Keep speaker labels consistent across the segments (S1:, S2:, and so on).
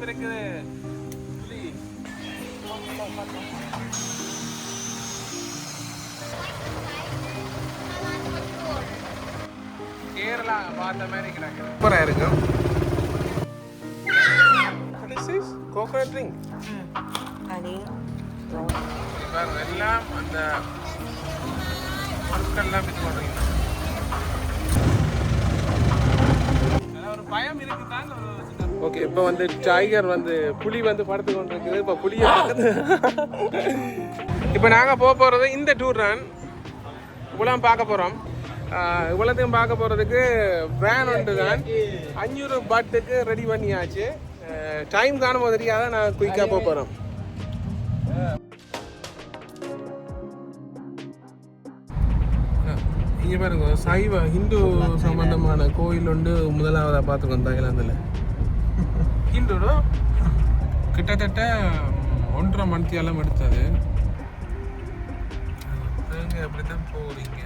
S1: பயம் இருக்குது புலி. கேரளா பார்த்த மாதிரி கிடக்கு. சூப்பராக இருக்கும்?
S2: Honey.
S1: பாருங்க எல்லாம் அந்த பொருட்கள்லாம் விற்று பண்ணுறீங்க ஒரு பயம் இருக்குதான் ஓகே இப்போ வந்து டைகர் வந்து புலி வந்து படுத்து கொண்டு இருக்குது இப்போ புலியை பக்கத்து இப்போ நாங்கள் போக போகிறது இந்த டூர் தான் இவ்வளோ பார்க்க போகிறோம் இவ்வளோத்தையும் பார்க்க போகிறதுக்கு வேன் ஒன்று தான் அஞ்சூறு பாட்டுக்கு ரெடி பண்ணியாச்சு. டைம் காணும் போது தெரியாத நான் குயிக்காக போக போகிறோம் இங்கே பாருங்க சைவ ஹிந்து சம்பந்தமான கோயில் ஒன்று முதலாவதாக பார்த்துருக்கோம் தாய்லாந்தில். ஹிந்துடோ கிட்டத்தட்ட ஒன்றரை மணித்தியாலம் எடுத்தது. நீங்கள் அப்படி தான் போகிறீங்க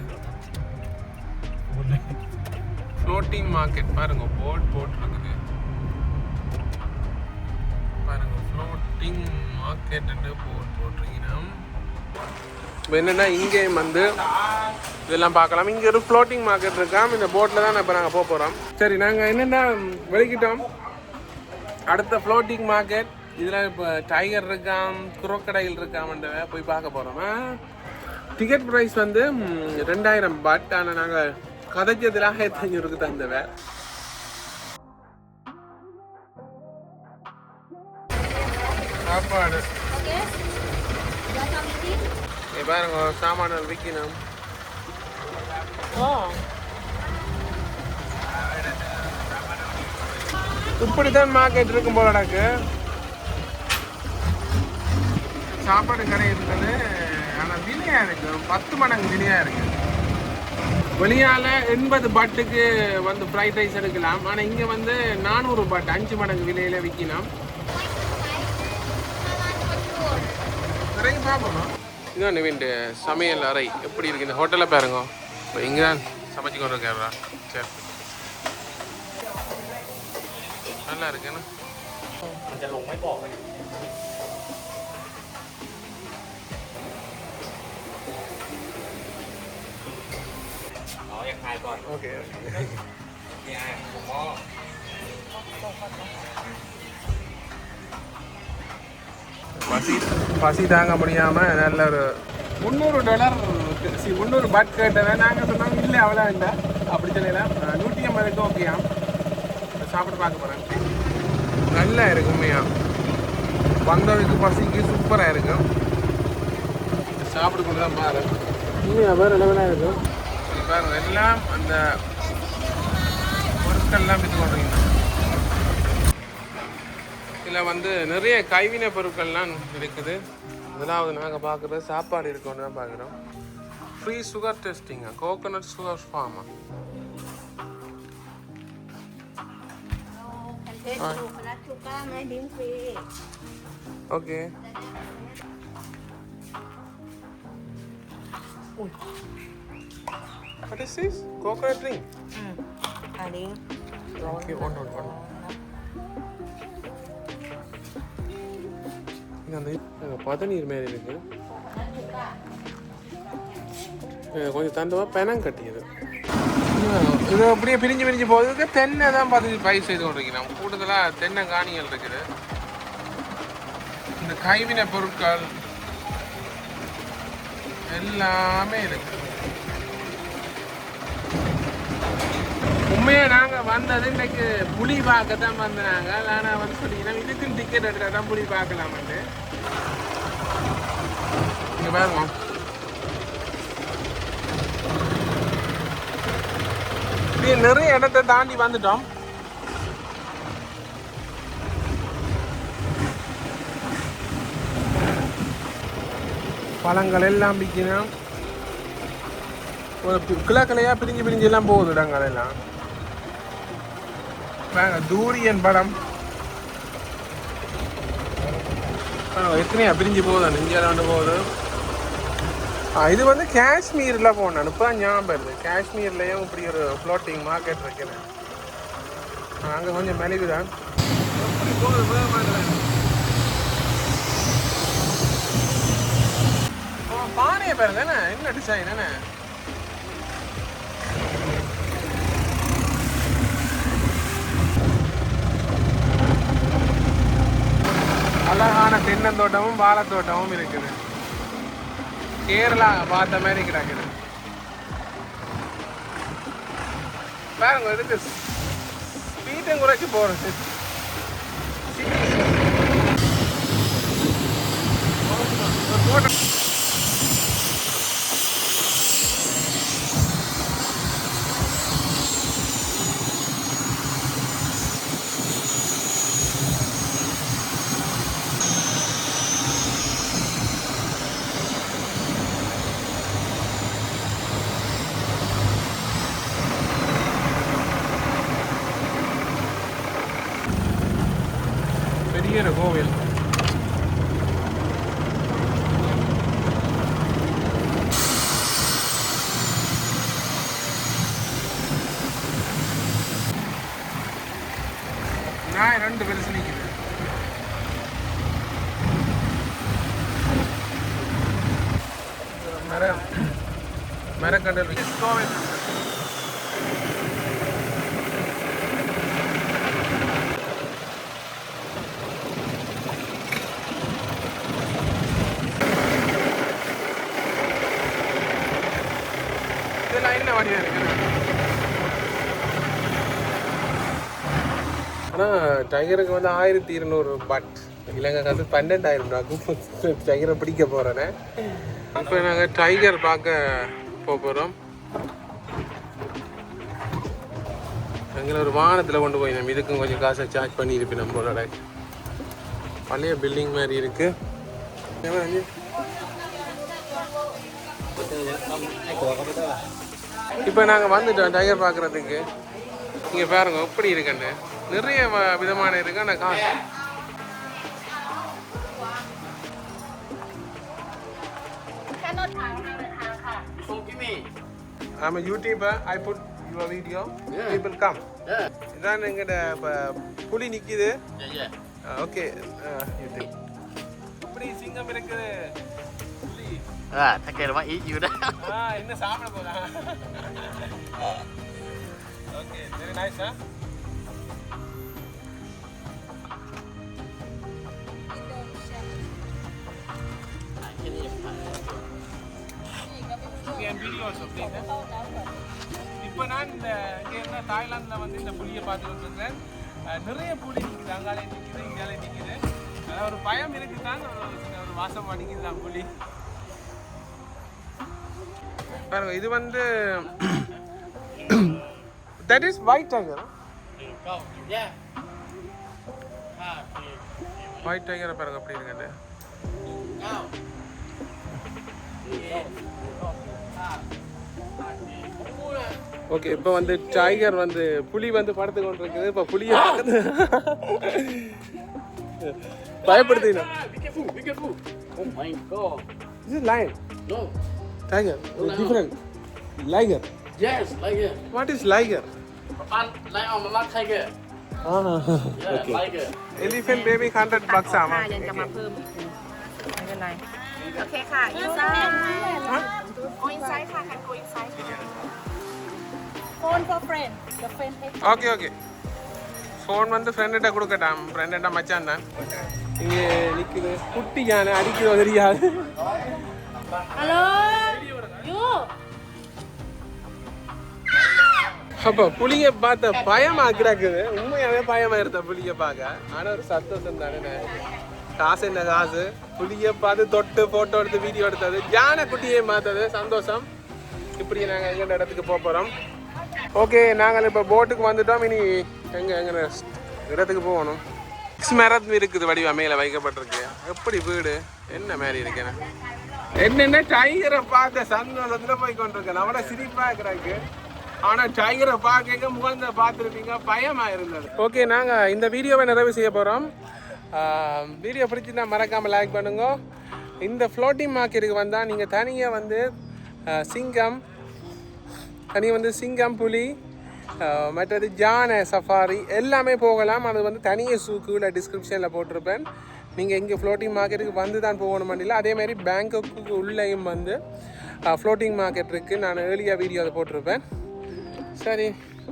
S1: ஃப்ளோட்டிங் மார்க்கெட் பாருங்க போர்ட் போட்டிருக்குது. பாருங்க ஃப்ளோட்டிங் மார்க்கெட்டுன்னு போர்ட் போட்டிருக்கீங்கன்னா இப்போ என்னென்னா இங்கேயும் வந்து இதெல்லாம் பார்க்கலாம். இங்கே ஒரு ஃப்ளோட்டிங் மார்க்கெட் இருக்காம் இந்த போட்டில் தான் இப்போ நாங்கள் போக போகிறோம் சரி நாங்கள் என்னென்னா வெளிக்கிட்டோம் அடுத்த ஃப்ளோட்டிங் மார்க்கெட் இதில் இப்போ டைகர் இருக்காம் குரோக்கடையில் இருக்காமன்ற போய் பார்க்க போகிறோம் டிக்கெட் ப்ரைஸ் வந்து ரெண்டாயிரம் பட் ஆனால் நாங்கள் கதைச்சதில் ஆயிரத்தி ஐநூறுக்கு தந்தவ சாப்பாடு. பாருங்க சாமான விற்கணும் இப்படித்தான் மார்க்கெட் இருக்கும் போல எனக்கு சாப்பாடு கடை இருக்குது ஆனால் விலையாக இருக்கு? பத்து மடங்கு விலையாக இருக்கு. வெளியால் எண்பது பாட்டுக்கு வந்து ஃப்ரைட் ரைஸ் எடுக்கலாம். ஆனால் இங்கே வந்து நானூறு பாட்டு அஞ்சு மடங்கு விலையில் விற்கலாம் நிறைய சாப்பிடணும் இதுதான் நிவின் சமையல் அறை. எப்படி இருக்குது இந்த ஹோட்டலில் பாருங்க. இப்போ இங்கே தான் சமைச்சு கொண்டு இருக்கா சரி. நல்லா இருக்குன்னு
S3: มันจะลงไม่บอกเลย อ๋อยังทายก่อน
S1: ஓகே
S3: นี่ไอ้ผมก็
S1: பசி பசி தாங்க முடியாமல் நல்ல ஒரு முந்நூறு டாலர் சி முந்நூறு பாட் கேட்டதை நாங்கள் சொன்னோம் இல்லை அவ்வளோ இல்லை அப்படி சொல்லலாம் அஹ், நூற்றி ஐம்பதுக்கு ஓகேயா சாப்பிட்டு பார்க்க போகிறேன் நல்லா இருக்கு உண்மையா வந்ததுக்கு பசிக்கு சூப்பராக இருக்கும். சாப்பிட கொண்டு தான் பாரு. உண்மையாக வேறு லெவலாக இருக்கும் பாருங்க எல்லாம் அந்த பொருட்கள்லாம் விற்று கொண்டிருக்கீங்க இதில் வந்து நிறைய கைவினை பொருட்கள்லாம் இருக்குது. முதலாவது நாங்கள் பார்க்குறது சாப்பாடு இருக்கோன்னு தான் பார்க்குறோம். ஃப்ரீ சுகர் டெஸ்டிங்க coconut sugar pharma okay What is this? Coconut drink?
S2: Honey.
S1: Okay, one, one, one. இது அந்த பதநீர் மாதிரி இருக்கு இது கொஞ்சம் தண்டமாக பெனம் கட்டியது இது அப்படியே பிரிஞ்சு பிரிஞ்சு போகிறதுக்கு தென்னை தான் பார்த்து பயிர் செய்து கொண்டிருக்கிறோம் கூடுதலாக தென்னை காணிகள் இருக்குது. இந்த கைவினை பொருட்கள் எல்லாமே இருக்கு. உண்மையாக நாங்கள் வந்தது இன்னைக்கு புலி பார்க்க தான் வந்தாங்க. ஆனால் வந்து சொல்லிங்கன்னா இதுக்குன்னு டிக்கெட் எடுத்தால் தான் புலி பார்க்கலாமன்ட்டு. இங்கே பாருங்க. இப்படியே நிறைய இடத்தை தாண்டி வந்துட்டோம். பழங்கள் எல்லாம் விற்கணும் ஒரு கிளா கிளையாக பிரிஞ்சு பிரிஞ்சு எல்லாம் போகுது இடங்கள் எல்லாம். வாங்க தூரியன் படம். ஆ, எத்தனையா பிரிஞ்சு போகுது நெஞ்சாண்டு போகுது. இது வந்து காஷ்மீரில் போனேன் இப்போ ஞாபகம் வருது. காஷ்மீர்லேயும் இப்படி ஒரு ஃப்ளோட்டிங் மார்க்கெட் இருக்கிறேன் அங்கே கொஞ்சம் மெலிவு தான் பானையை பாருங்க. என்ன என்ன டிசைன் என்ன? அழகான தென்னந்தோட்டமும் வாழைத்தோட்டமும் இருக்குது. கேரளா பார்த்த மாதிரி கிடக்குது. பாருங்க இதுக்கு ஸ்பீட்டும் குறைச்சி போகிறது போட்டோ பெரிய ஒரு கோவில் நான் ரெண்டு பெருசு நிற்குது மர மரக்கண்டல் கோவில் இதெல்லாம் என்ன வடிவம் இருக்கு டைகருக்கு வந்து ஆயிரத்தி இருநூறு பட் இலங்கை காசு பன்னெண்டாயிரம் ரூபாய்க்கும் டைகரை பிடிக்க போகிறேனே இப்போ நாங்கள் டைகர் பார்க்க போக போகிறோம் எங்களை ஒரு வாகனத்தில் கொண்டு போய் நம்ம இதுக்கும் கொஞ்சம் காசை சார்ஜ் பண்ணியிருப்பேன் நம்மளோட பழைய பில்டிங் மாதிரி இருக்குது இப்போ நாங்கள் வந்துட்டோம் டைகர் பார்க்குறதுக்கு. இங்கே பாருங்க எப்படி இருக்குன்னு நிறைய விதமான இருக்கு ஆனால் காசு I'm a YouTuber. I put your video. Yeah. People come. Yeah. இதான் எங்கட புலி நிற்கிது ஓகே. எப்படி சிங்கம் இருக்குது.
S3: ஆ, தக்கேரமா ஈ யூடா.
S1: ஆ, என்ன சாப்பிட போறா. ஓகே, வெரி நைஸ் ஆ. என் வீடியோஸ் சொல்றீங்க இப்போ நான் இந்த இங்கே இருந்த தாய்லாந்தில் வந்து இந்த புலியை பார்த்து இருக்கேன் நிறைய புலி நிற்குது அங்காலே நிற்குது இங்காலே நிற்குது அதாவது ஒரு பயம் இருக்குது தான் ஒரு சின்ன ஒரு வாசம் அடிக்குது தான் புலி. பாருங்க இது வந்து that is white tiger white டைகரை பாருங்க அப்படி இருக்குது. ஓகே இப்போ வந்து டைகர் வந்து புலி வந்து படுத்து கொண்டு இருக்குது இப்போ புலியை பக்கத்து பயப்படுத்தினா
S3: Oh my god.
S1: இது line
S3: No.
S1: Tiger different liger
S3: Yes, like it.
S1: What is liger
S3: Pan, like on the last tiger. Yeah, like it.
S1: Elephant baby hundred bucks ஆமா
S2: ยังจะมาเพิ่มอีกไม่เป็นไร โอเคค่ะอินไซด์โออินไซด์ค่ะคันโกอินไซด์ค่ะ
S4: Phone for friend. The friend takes
S1: okay okay phone வந்து ஃப்ரெண்ட்ட கொடுக்கட்டாம் ஃப்ரெண்ட்ட மச்சான் தான் இங்கே நிற்குது குட்டி யானை அடிக்கிறது தெரியாது
S4: Hello. You.
S1: அப்போ புளிய பார்த்த பயமா கிடக்குது உண்மையாவே பயமா இருந்த புளிய பார்க்க ஆனா ஒரு சந்தோஷம் தானே காசு என்ன காசு? புளிய பார்த்து தொட்டு போட்டோ எடுத்து வீடியோ எடுத்தது. ஜான குட்டியை பார்த்தது. சந்தோஷம். இப்படி நாங்கள் எங்க இடத்துக்கு போக போகிறோம் ஓகே நாங்கள் இப்போ போட்டுக்கு வந்துட்டோம். இனி எங்கே எங்கே இடத்துக்கு போகணும்? மரம் இருக்குது வடிவா மேலே வைக்கப்பட்டிருக்கு. எப்படி வீடு? என்ன மாதிரி இருக்கேன் என்னென்ன டைகரை பார்த்த சந்தோஷத்தில் போய் கொண்டிருக்கேன். அவட சிரிப்பாக இருக்கிறாங்க. ஆனால் டைகரை பார்க்க முகந்த பார்த்துருப்பீங்க? பயமாக இருந்தது. ஓகே நாங்கள் இந்த வீடியோவை நிறைவு செய்ய போகிறோம் வீடியோ பிடிச்சிருந்தால் மறக்காமல் லைக் பண்ணுங்க. இந்த ஃப்ளோட்டிங் மார்க்கெட்டுக்கு வந்தால் நீங்கள் தனியாக வந்து சிங்கம் தனியாக வந்து சிங்கம் புலி மற்றது ஜான சஃபாரி எல்லாமே போகலாம். அது வந்து தனியாக ஷூ கீழே டிஸ்கிரிப்ஷனில் போட்டிருப்பேன். நீங்கள் இங்கே ஃப்ளோட்டிங் மார்க்கெட்டுக்கு வந்து தான் போகணும் இல்லை அதேமாதிரி பேங்காக்கு உள்ளேயும் வந்து ஃப்ளோட்டிங் மார்க்கெட் இருக்குது நான் ஏர்லியாக வீடியோ அதை போட்டிருப்பேன். சரி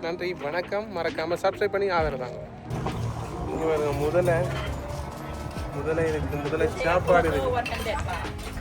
S1: நன்றி வணக்கம். மறக்காமல் சப்ஸ்கிரைப் பண்ணி ஆதரவு தாங்க. இங்கே முதல்ல முதலை இருக்கு முதலை சாப்பாடு இருக்கு